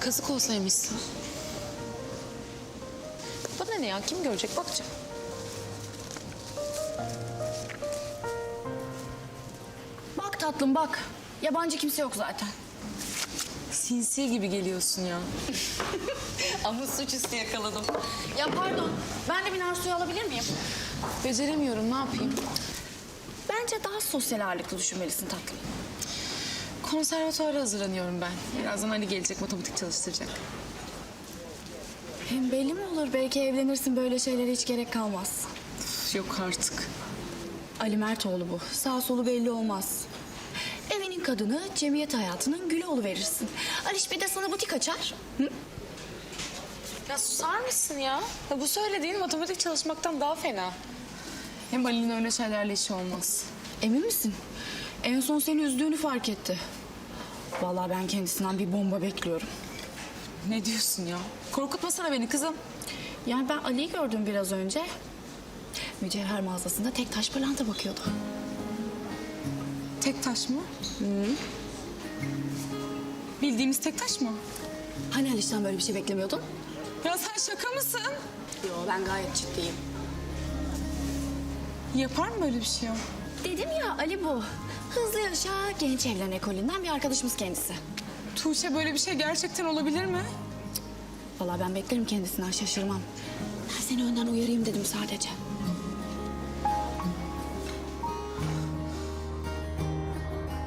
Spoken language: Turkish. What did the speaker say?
kazık olsaymışsın. Bana ne ya kim görecek bakacağım. Bak tatlım bak. Yabancı kimse yok zaten. Sinsi gibi geliyorsun ya. Ama suçüstü yakaladım. Ya pardon. Ben de bir nar suyu alabilir miyim? Beceremiyorum ne yapayım? Bence daha sosyal ağırlıklı düşünmelisin tatlım. Konservatuvara hazırlanıyorum ben. Birazdan Ali gelecek matematik çalıştıracak. Hem belli mi olur? Belki evlenirsin böyle şeylere hiç gerek kalmaz. Üf, Yok artık. Ali Mertoğlu bu. Sağ solu belli olmaz. Evinin kadını, cemiyet hayatının gülü verirsin. Aliş bir de sana butik açar. Ya susar mısın ya? ya? Bu söylediğin matematik çalışmaktan daha fena. Hem Ali'nin öyle şeylerle işi olmaz. Emin misin? En son seni üzdüğünü fark etti. Vallahi ben kendisinden bir bomba bekliyorum. Ne diyorsun ya? Korkutmasana beni kızım. Yani ben Ali'yi gördüm biraz önce. Mücevher mağazasında tek taş pırlanta bakıyordu. Tek taş mı? Bildiğimiz tek taş mı? Hani Aliş'ten böyle bir şey beklemiyordun? Ya sen şaka mısın? Yo ben gayet ciddiyim. Yapar mı böyle bir şey? Dedim ya Ali bu. Hızlı yaşa genç evlen ekolünden bir arkadaşımız kendisi. Tuğçe böyle bir şey gerçekten olabilir mi? Vallahi ben beklerim kendisinden şaşırmam. Ben seni önden uyarayım dedim sadece.